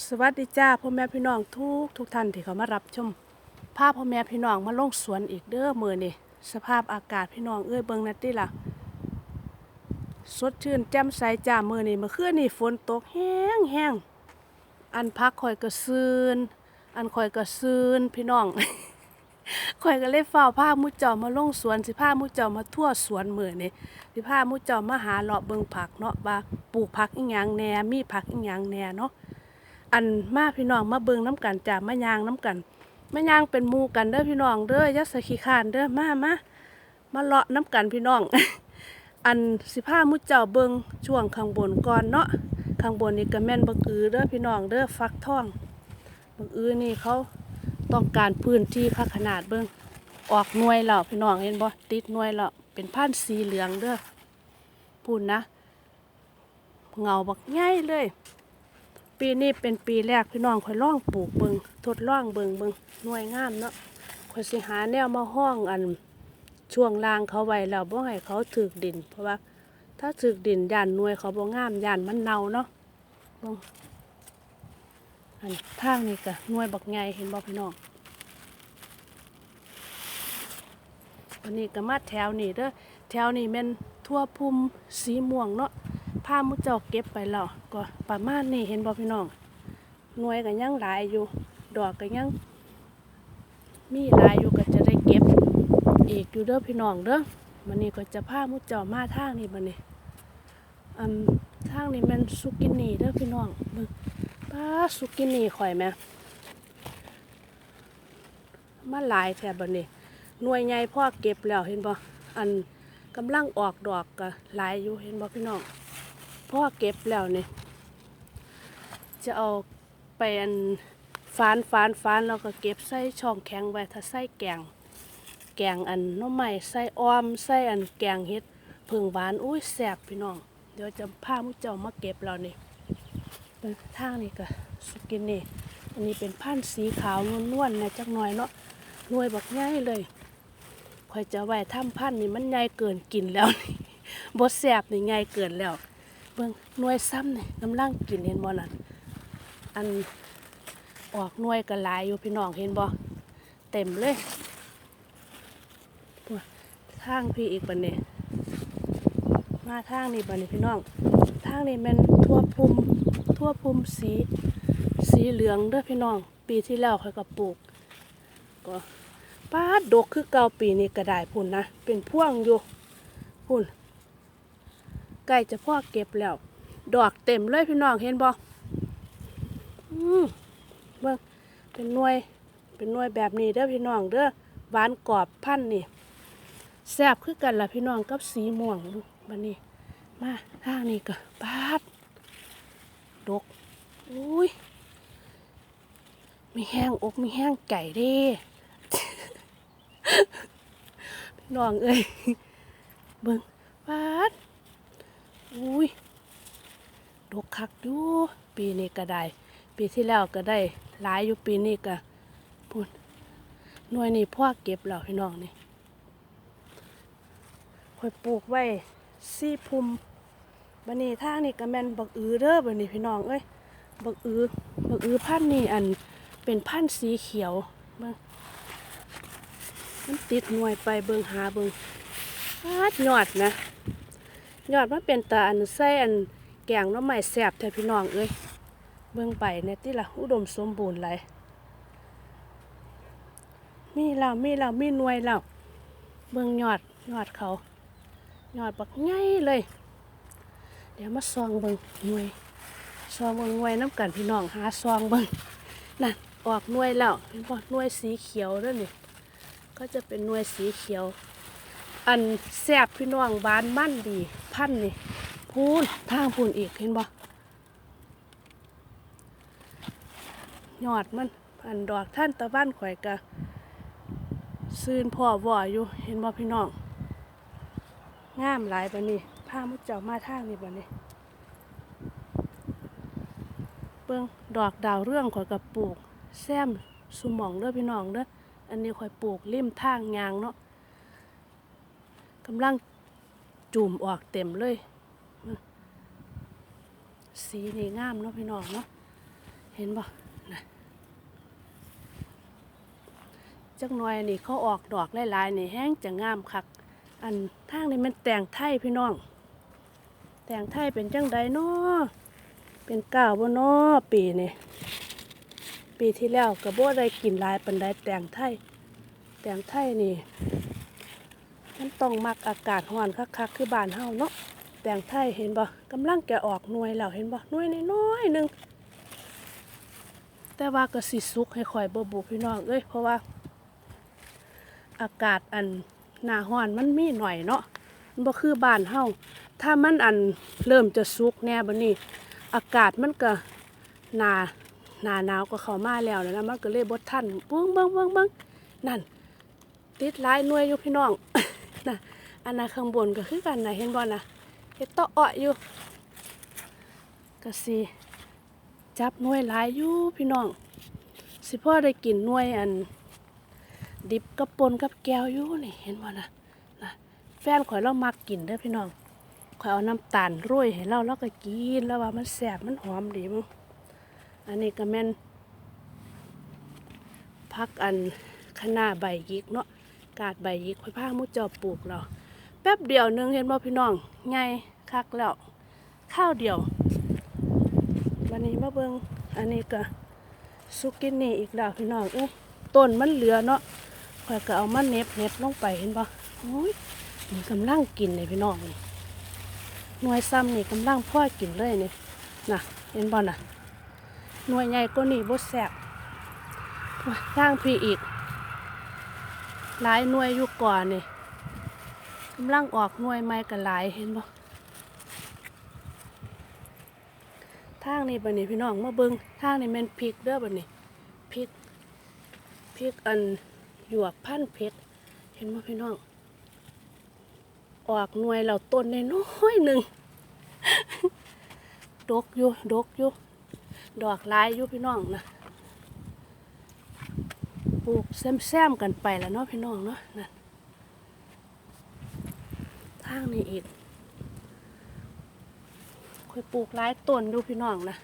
สวัสดีจ้าพ่อแม่พี่น้องทุกทุกท่านที่เขามารับชมภาพพ่อแม่พี่น้องมาลงสวนอีกเด้อมือนี่สภาพอากาศพี่น้องเอ้ยเบิ่งนัดติล่ะสดชื่นแจ่มใสจ้ามือนี่เมื่อคืนนี่ฝนตกแห้งแห้งอันพักข่อยก็ซืนอันข่อยก็ซืนพี่น้องข่อยก็เลยเฝ้าผ้ามุจจามาลงสวนสิผ้ามุจจามาทั่วสวนมือนี่สิผ้ามุจจามาหาเลาะเบิงผักเนาะว่าปลูกผักอีหยังแหน่มีผักอีหยังแหน่เนาะ อันมาพี่น้องมาเบิงน้ำกันจ้ามายางน้ำกันมายางเป็นหมู่กันเด้อพี่น้องเด้อย่าสขี้คานเด้อมามามาเลาะน้ำกันพี่น้อง อันสิพามุเจ้าเบิงช่วงข้างบนก่อนเนาะข้างบนนี่ก็แม่นบักอือเด้อพี่น้องเด้อฟักท่องบักอือนี่เขาต้องการพื้นที่พักขนาดเบิงออกหน่วยแล้วพี่น้องเห็นบ่ติดหน่วยแล้วเป็นพันธ์สีเหลืองเด้อพูดนะเงาบักใหญ่เลย ปีนี้เป็นปีแรกพี่น้องข่อยลองปลูกเบิงทดลองเบิงเบิงหน่วยงามเนาะข่อยสิหาแนวมาห้องอันช่วงล่างเขาไว้แล้วบ่ให้เขาถึกดิน เพราะว่า ถ้าถึกดินย่านหน่วยเขาบ่งามย่านมันเน่าเนาะบงอันทางนี้ก็หน่วยบักใหญ่เห็นบ่พี่น้องวันนี้ก็มาแถวนี้เด้อแถวนี้แม่นทั่วพุ่มสีม่วงเนาะ ผ้ามุเจ้าเก็บไปแล้วก็ประมาณนี้เห็นบ่พี่น้องหน่วยก็ยังหลายอยู่ ดอกก็ยัง มีหลายอยู่ก็จะได้เก็บ อีกอยู่เด้อพี่น้องเด้อมันนี้ก็จะผ้ามุเจ้ามาทางนี้บัดนี้อันทางนี้มันสุกินีเด้อพี่น้องเบิ่งป้าสุกินีข่อยแหม่มาหลายแถบบัดนี้หน่วยใหญ่พ่อเก็บแล้วเห็นบ่อันกำลังออกดอกก็หลายอยู่เห็นบ่พี่น้อง พ่อเก็บแล้วเนี่ยจะเอาไปอันฟานฟานฟานแล้วก็เก็บใส่ช่องแข็งไว้ถ้าใส่แกง แกงอันน้ำใหม่ใส่อ้อมใส่อันแกงเฮ็ดผึ่งหวานอุ้ยแซ่บพี่น้อง เดี๋ยวจะพามุเจ้ามาเก็บแล้วนี่เป็นทางนี่ก็สกินนี่อันนี้เป็นพันสีขาวนวลๆนะจักหน่อยเนาะหน่วยบักใหญ่เลยข่อยจะไว้ทำพันธุ์นี่มันใหญ่เกินกินแล้วนี่บ่แซ่บนี่ใหญ่เกินแล้ว เบิ่งหน่วยซ้ำนี่กำลังกินเห็นบ่นั่นอันออกหน่วยก็หลายอยู่พี่น้องเห็นบ่เต็มเลยทางพี่อีกบัดนี้มาทางนี้บัดนี้พี่น้องทางนี้มันทั่วพุ่มทั่วพุ่มสีสีเหลืองเด้อพี่น้อง ปีที่แล้วเขาก็ปลูก ก็ป้าดดกคือเก่าปีนี้ก็ได้พุ่นนะเป็นพ่วงอยู่พุ่น ใกล้จะพ่อเก็บแล้ว ดอกเต็มเลยพี่น้องเห็นบ่อืมเบิ่งเป็นหน่วย เป็นหน่วยแบบนี้เด้อพี่น้องเด้อหวานกรอบพันนี่แซ่บคือกันล่ะพี่น้องกับสีม่วงบัดนี้ มาทางนี้ก็ปาดดกอุ้ยมีแห้งอกมีแห้งไก่เด้พี่น้องเอ้ยเบิ่งปาด อุ้ยดกคักอยู่ปีนี้ก็ได้ ปีที่แล้วก็ได้หลายอยู่ปีนี้ก็พูดหน่วยนี้พ่อเก็บแล้วพี่น้องนี่ค่อยปลูกไว้ซี่พุมบันนี้ทางนี่ก็แม่นบักอือเด้อบันนี้พี่น้องเอ้ยบักอือบักอือพันนี่อันเป็นพันสีเขียวเบิ่งมันติดหน่วยไปเบิงหาเบิงปาดยอดนะ ยอดมันเป็นตาอันใส่อันแกงน้ำใหม่แสบแท้พี่น้องเอ้ยเบิ่งไปเนี่ยที่ละอุดมสมบูรณ์หลยมีแล้วมีแล้วมีหน่วยแล้วเบิ่งยอดยอดเขายอดบักใหญ่เลย เดี๋ยวมาซองเบิ่งหน่วยซองเบิ่งหน่วยน้ำกันพี่น้องหาซองเบิ่งนั่นออกหน่วยแล้วเห็นบ่หน่วยสีเขียวด้อนี่ก็จะเป็นหน่วยสีเขียว อันแซบพี่น้องบานมั่นดี พันนี่พูนทางพูนอีกเห็นบ่ยอดมันอันดอกท่านตะวันข่อยกะซื่นพ่อว่ออยู่เห็นบ่พี่น้องงามหลายบัดนี้ามุดเจ้ามาทางนี่บัดนี้เบิ่งดอกดาวเรื่องข่อยกับปลูก แซมสุหมองเด้อพี่น้องเด้ออันนี้ข่อยปลูกริมทางยางเนาะ กำลังจุ่มออกเต็มเลย สีนี่งามเนาะพี่น้องเนาะเห็นบ่นะจักหน่อยนี่เขาออกดอกหลายๆนี่แห้งจะงามคัก อันทางนี้มันแต่งไทยพี่น้อง แต่งไทยเป็นจังใดเนาะเป็นก้าวบ่เนาะปีนี่ปีที่แล้วก็บ่ได้กินลายปานใดแต่งไทยแต่งไทยนี่ มันต้องมักอากาศร้อนคักๆคือบ้านเฮาเนาะแตงไทยเห็นบ่กำลังแกะออกหน่วยแล้วเห็นบ่หน่วยน้อยๆหนึงแต่ว่าก็สิสุกให้ข่อยบ่บุพี่น้องเอ้ยเพราะว่า อากาศอันหน้าร้อนมันมีหน่อยเนาะมันบ่คือบ้านเฮาถ้ามันอันเริ่มจะสุกแน่บัดนี้อากาศมันก็หนาหนาหนาวก็เข้ามาแล้วนะมันก็เลยบ่ทันเบิ่งเบิ่งเบิ่งเบิ่งนั่นติดหลายหน่วยอยู่พี่น้อง นะอันนั้นข้างบนก็คือกันนะเห็นบ่นะเฮ็ดต่ออ้อยอยู่ก็สิจับหน่วยหลายอยู่พี่น้อง สิพ่อได้กินหน่วยอัน ดิบกับปนกับแก้วอยู่นี่เห็นบ่นะนะแฟนข่อยเรามักกินเด้อพี่น้องข่อยเอาน้ำตาลโรยให้เราแล้วก็กินแล้วว่ามันแซ่บมันหอมดีมั้งอันนี้ก็แม่นพักอันคะน้าใบยิกเนาะ กาดใบยิกข่อยพามูเจ้าปลูกเราแป๊บเดียวนึงเห็นบ่พี่น้องใหญ่คักแล้วข้าวเดียว วันนี้มาเบิงอันนี้ก็ซุกินี่อีกแล้วพี่น้องเอ้ยต้นมันเหลือเนาะข่อยก็เอามาเน็บเน็บลงไปเห็นปะโอ้ยนี่กำลังกินเลยพี่น้องนี่หน่วยซ้ำนี่กำลังพ่อกินเลยนี่น่ะเห็นบ่น่ะหน่วยใหญ่ก็นี่บ่แซ่บว้าย่างพี่อีก หลายหน่วยอยู่ก่อนนี่กำลังออกหน่วยใหม่ก็หลายเห็นบ่ทางนี้บัดนี้พี่น้องมาเบิ่งทางนี้ม่นพริกเด้อบัดนี้พริกพริกอันหยวกพันเพชรเห็นไหมพี่น้องออกหน่วยเราต้นในน้อยหนึ่งดกอยู่ดกอยู่ดอกลายอยู่พี่น้องนะ ปลูกแซมๆกันไปแล้วเนาะพี่น้องเนาะนั่นทางนี้อีกค่อยปลูกหลายต้นอยู่พี่น้องนะ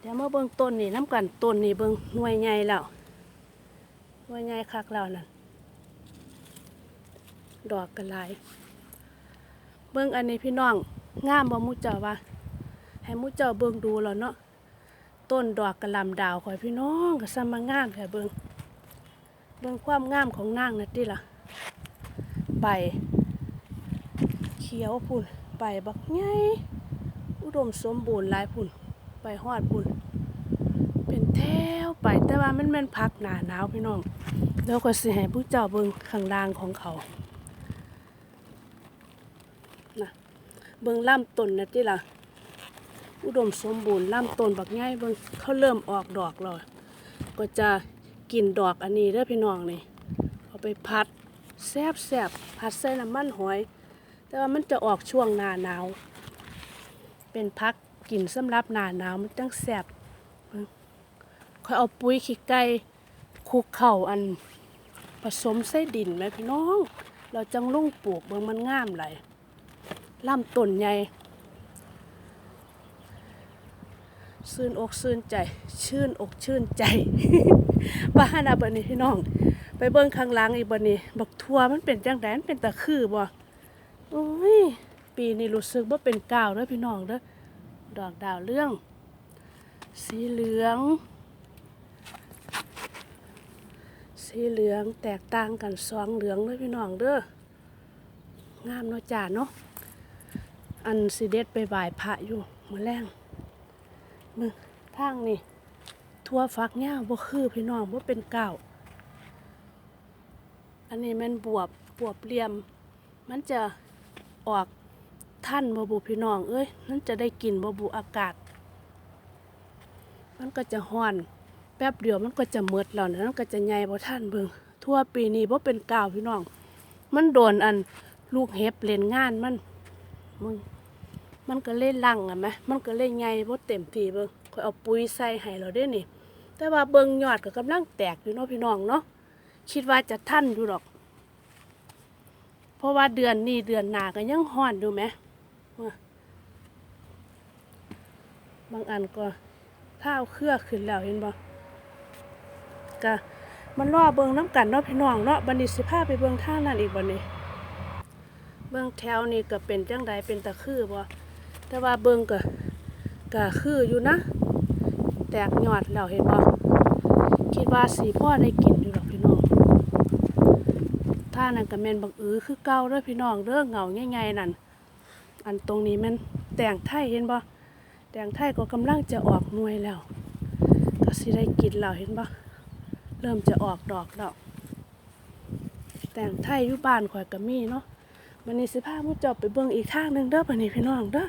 เดี๋ยวมาเบิ่งต้นนี่น้ำกันต้นนี่เบิ่งหน่วยใหญ่แล้วว่าไงคักแล้วนั่นดอกกันหลายเบิ่งอันนี้พี่น้องงามบ่มูเจ้าว่าให้มูเจ้าเบิ่งดูแล้วเนาะ ต้นดอกกระลำดาวข่อยพี่น้องก็ซ้ำมางามค่ะเบิงเบิงความงามของนางนั่นติล่ะใบ เขียวพุ่นใบบักใหญ่อุดมสมบูรณ์หลายพุ่นใบฮอดพุ่นเป็นแถวไปแต่ว่ามันแม่นพักหนาหนาวพี่น้องแล้วก็สิให้ผู้เจ้าเบิงข้างล่างของเขานะเบิงล่ำต้นนะติล่ะ อุดมสมบูรณ์ล่ำต้นบักง่ายเบิ่งเขาเริ่มออกดอกแล้ว ก็จะกินดอกอันนี้เด้อพี่น้องนี่เอาไปพัดแซบแซบผัดใส่น้ำมันหอย แต่ว่ามันจะออกช่วงหน้าหนาว เป็นพักกินสำหรับหน้าหนาวมันจังแซบค่อยเอาปุ๋ยขี้ไก่คุกเข่าอันผสมใส่ดินแม่พี่น้อง เราจังลุ่งปลูกเบิ่งมันงามไหลยลำต้นใหญ่ ซื่นอกซื่นใจ ชื่นอกชื่นใจบ้านาบันนี้พี่น้อง ไปเบิ่งข้างล่างอีกบันนี้บักทัวมันเป็นจังไดนเป็นตะคือบ่โอ้ยปีนี้รู้สึกว่าเป็นก้าวเด้อพี่น้องเด้อดอกดาวเรื่อง สีเหลือง สีเหลืองแตกต่างกันสองเหลืองเลยพี่น้องเด้องามเนาะจ้าเนาะอันสิเด็ดไปบ่ายพระอยู่มือแรง มึงทางนี่ทั่วฟักเงาวบ่คือพี่น้องบ่เป็นเก้าอันนี้มันบวบบวบเหลี่ยม มันจะออกท่านบ่บุพี่น้อง เอ้ยมันจะได้กินบ่บุอากาศ มันก็จะห้อน แป๊บเดียวมันก็จะหมดแล้วนะมันก็จะใหญ่บ่ท่านเบิงทั่วปีนี้บ่เป็นกาวพี่น้อง มันโดนอันลูกเห็บเล่นงานมันมึง มันก็เล่นลังอะไหมมันก็เล่นใหญ่บ่เต็มทีเบิ่งคอยเอาปุ๋ยใส่ให้เราเด้นี่ แต่ว่าเบิ่งยอดก็กำลังแตกอยู่เนาะพี่น้องเนาะคิดว่าจะทันอยู่ดอก เพราะว่าเดือนนี้เดือนหน้าก็ยังฮ้อนอยู่ไหมบางอันก็ถ้าเอาเครือขึ้นแล้วเห็นบ่ก็มันรอเบิ่งน้ำกันเนาะพี่น้องเนาะบันี้สิพาไปเบิ่งท่านั้นอีกบัดนี้ เบิ่งแถวนี้ก็เป็นจังใดเป็นตะคือบ่ แต่ว่าเบิ่งก็ก็คืออยู่นะ แตกยอดแล้วเห็นบ่คิดว่าสีพ่อได้กินอยู่ดอกพี่น้องท่านั้นก็แม่นบักอือคือเก่าเด้อพี่น้องเด้อเหงาง่ายๆนั่นอันตรงนี้ม่นแตงไทยเห็นบ่แตงไทยก็กำลังจะออกหน่วยแล้ว ก็สิได้กินแล้วเห็นบ่เริ่มจะออกดอกแล้วแตงไทยอยู่บ้านข่อยก็มีเนาะวันนี้สิพาหมูเจ้าไปเบิ่งอีกทางหนึงเด้อบัดนี้พี่น้องเด้อ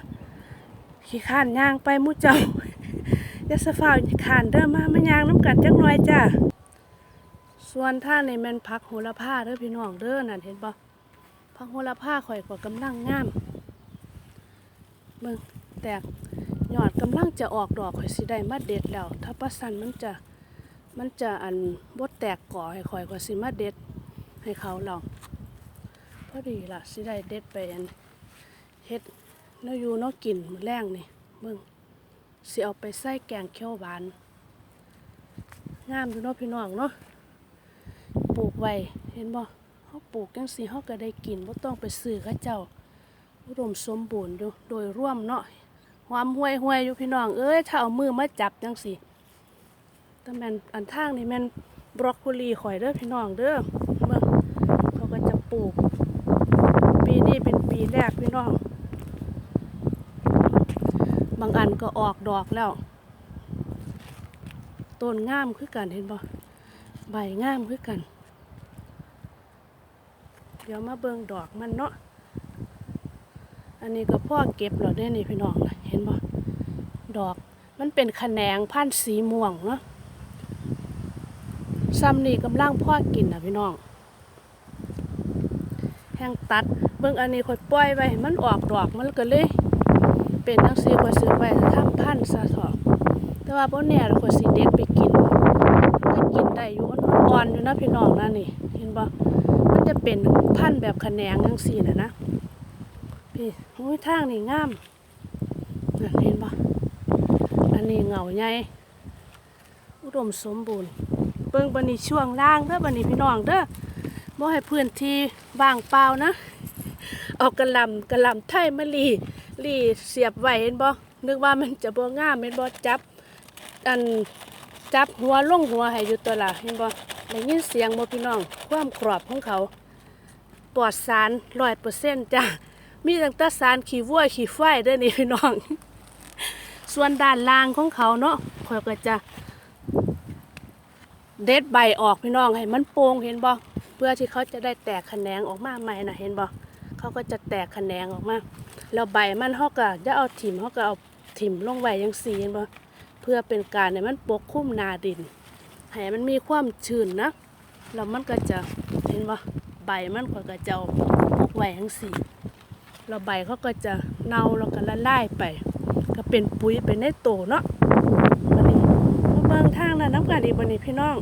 ขี้ข้านย่างไปมูเจ้าอย่าสะฟ้าวข้านเด้อมามาย่างน้ำกันจักหน่อยจ้าส่วนท่างนี่แมนผักโหระพาเด้อพี่น้องเด้อนั่นเห็นบ่ผักโหระพาข่อยก็กำลังงามเบิ่งแตกยอดกำลังจะออกดอกข่อยสิได้มาเด็ดแล้ว ถ้าประสันมันจะมันจะอันบ่แตกก่อให้ข่อยก็สิมาเด็ดให้เขาแล้วพอดีล่ะสิได้เด็ดไปอันเฮ็ด นื้ออยู่เนาะกินมือแรงนี่เบิ่งสิเอาไปใส่แกงเขียวหวาน งามอยู่เนาะพี่น้องเนาะปลูกไว้เห็นบ่เฮาปลูกจังซี่เฮาก็ได้กินบ่ต้องไปซื้อเขาเจ้า อุดมสมบูรณ์อยู่โดยร่วมเนาะหอมห่วยๆอยู่พี่น้องเอ้ยถ้าเอามือมาจับจังซี่แต่แมนอันทางนี่แมนบรอกโคลีข่อยเด้อพี่น้องเด้อเบิ่งเขาก็จะปลูก ปีนี้เป็นปีแรกพี่น้องางอันก็ออกดอกแล้ว ต้นงามคือกันเห็นบ่ใบงามคือกัน เดี๋ยวมาเบิ่งดอกมันเนาะอันนี้ก็พ่อเก็บแล้วเด้นี่พี่น้องเห็นบ่ดอกมันเป็นแขนงพันธุ์สีม่วงเนาะซ้ำนี่กำลังพ่อกินนะพี่น้อง แห้งตัด เบิ่งอันนี้ค่อยปล่อยไว้มันออกดอกมันก็เลย เป็นจังซี่ค่อยซื้อไว้ทำพันธุ์ซะเถอะแต่ว่าบ่แน่เราค่อยสิเด็ดไปกินก็กินได้อยู่อ่อนๆอยู่นะพี่น้องนะนี่เห็นบ่มันจะเป็นพันธุ์แบบแขนงจังซี่น่ะนะพี่โอ้ยทางนี่งามนั่นเห็นบ่อันนี้เหงาใหญ่อุดมสมบูรณ์เบิ่งบัดนี้ช่วงล่างเด้อบัดนี้พี่น้องเด้อบ่ให้พื้นที่ว่างเปล่านะ เอากระลำกระลำไทยมาลี ลีเสียบไว้เห็นบ่นึกว่ามันจะบ่งามเห็นบ่จับ อันจับหัวลงหัวให้อยู่ตัวละเห็นบ่ได้ยินเสียงบ่พี่น้อง ความกรอบของเขาปลอดสาร100%จ้ะมีตั้งแต่สารขี้วัวขี้ควายเด้อนี่พี่น้อง ส่วนด้านล่างของเขาเนาะข่อยก็จะ เด็ดใบออกพี่น้องให้มันโปร่งเห็นบ่เพื่อที่เขาจะได้แตกแขนงออกมาใหม่นะเห็นบ่เขาก็จะแตกแขนงออกมา แล้วใบมันเขาก็จะเอาถิ่มเขาก็เอาถิ่มลงไว้ยังสีเห็นบ่เพื่อเป็นการให้มันปกคลุมนาดินให้มันมีความชื้นนะแล้วมันก็จะเห็นบ่ใบมันก็ก็จะเอาปกไว้ยังสีแล้วใบเขาก็จะเน่าแล้วก็ละลายไป ก็เป็นปุ๋ยไปในโตเนาะบัดนี้มาเบิ่งทางนั้นน้ำกันอีกบัดนี้พี่น้อง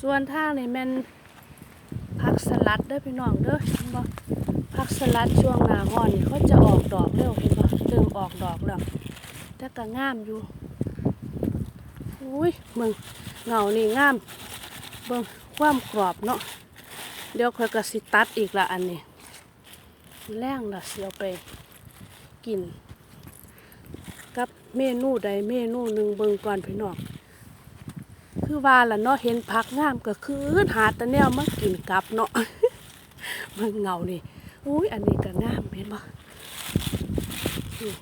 ส่วนทางนี่แม่นผักสลัดเด้อพี่น้องเด้อเห็นบ่ ผักสลัดช่วงหน้าร้อนนี่เขาจะออกดอกเร็วเห็นบ่เริ่มออกดอกแล้วแต่ก็งามอยู่อุ้ยมึงเงานี่งามเบิ่งความกรอบเนาะเดี๋ยวค่อยก็สิตัดอีกละอันนี้แรงละเสียวไปกิน กับเมนูใดเมนูหนึ่งเบิ่งก่อนพี่น้องคือว่าล่ะเนาะเห็นผักงามก็คือหาตะแนวมากินกับเนาะมันเงานี่ อุ้ยอันนี้ก็งามเห็นบ่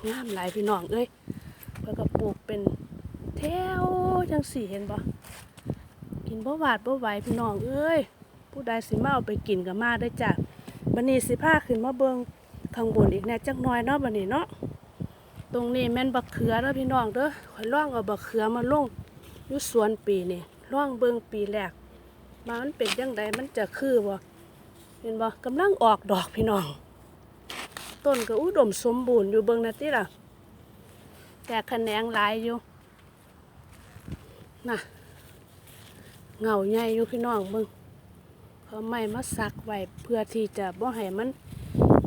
งามหลายพี่น้องเอ้ยเพิ่นก็ปลูกเป็นแถวจังสี่เห็นบ่กินบ่หวาดบ่ไหวพี่น้องเอ้ยผู้ใดสิมาเอาไปกินก็มาได้จ้ะบัดนี้สิพาขึ้นมาเบิงข้างบนอีกแน่จักน่อยเนาะบัดนี้เนาะตรงนี้แม่นบักเขือเด้อพี่น้องเด้อข่อยลองเอาบักเขือมาลงอยู่สวนปีนี่ร่องเบิงปีแรกมามันเป็นยังไงมันจะคือบ่ เห็นบ่กำลังออกดอกพี่น้อง ต้นก็อุดมสมบูรณ์อยู่เบิงนะติล่ะแต่แขนงหลายอยู่น่ะเงาใหญ่อยู่พี่น้องเบิงเขาไม่มาซักไว้เพื่อที่จะบ่ให้มัน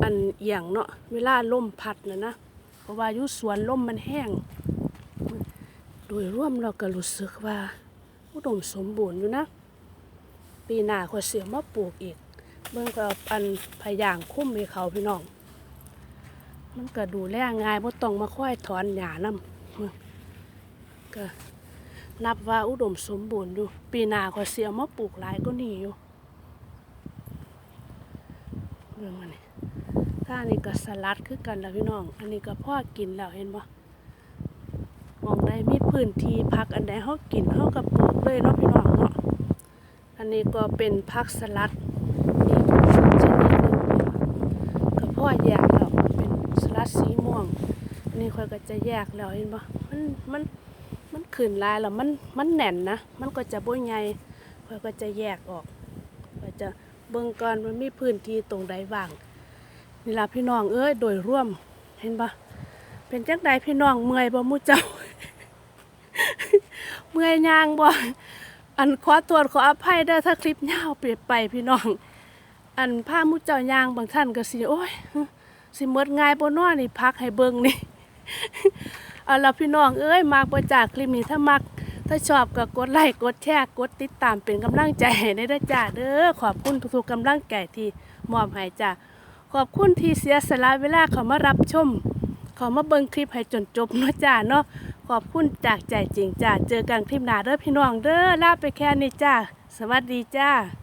อันเอียงเนาะเวลาลมพัดน่ะนะเพราะว่าอยู่สวนลมมันแห้งดูดยร่วมเราก็รู้สึกว่า อุดมสมบูรณ์อยู่นะ ปีหน้าขอยเสียมาปลูกอีก เบิ่งก็อันพยางคุ้มให้เขาพี่น้อง มันก็ดูแลง่ายบ่ต้องมาค่อยถอนหญ้านำก็นับว่าอุดมสมบูรณ์อยู่ ปีหน้าขอยเสียมาปลูกหลายก็นี่อยู่เบิ่งมานี่ถ้าอันนี้ก็สลัดคือกันแล้วพี่น้อง อันนี้ก็พ่อกินแล้วเห็นบ่มองได้มีพื้นที่พักอันใดเฮากินเฮาก็ปลูกเลยเนาะพี่น้องเนาะ อันนี้ก็เป็นผักสลัดนี่ชนิดหนึงก็ พ่อแยกแล้วเป็นสลัดสีม่วง อันนี้ค่อยก็จะแยกแล้วเห็นบ่มันมันมันขึ้นลายแล้วมันมันแน่นนะ มันก็จะบ่ใหญ่ค่อยก็จะแยกออกก็จะเบิ่งก่อนว่ามีพื้นที่ตรงใดว่างนี่ล่ะพี่น้องเอ้ยโดยร่วมเห็นบ่เป็นจังใดพี่น้องเมื่อยบ่มู่เจ้า เมื่อยยางบ่อันขอโทษขออภัยเด้อถ้าคลิปยาวเปรียบไปพี่น้อง อันผ้ามู่เจ้ายางบางท่านก็สิโอ้ยสิหมดง่ายบ่น้อนี่พักให้เบิ่งนี่เอาล่ะพี่น้องเอ้ยมากบ่จากคลิปนี้ถ้ามัก ถ้าชอบก็กดไลค์กดแชร์กดติดตามเป็นกำลังใจให้ได้ด้จ้าเด้อขอบคุณทุกๆกำลังใจที่มอบให้จ้าขอบคุณที่เสียสละเวลาเข้ามารับชมเขอมาเบิ่งคลิปให้จนจบเนาะจ้าเนาะขอบคุณจากใจจริงจ้าเจอกันคลิปหน้าเด้อพี่น้องเด้อลาไปแค่นี้จ้าสวัสดีจ้า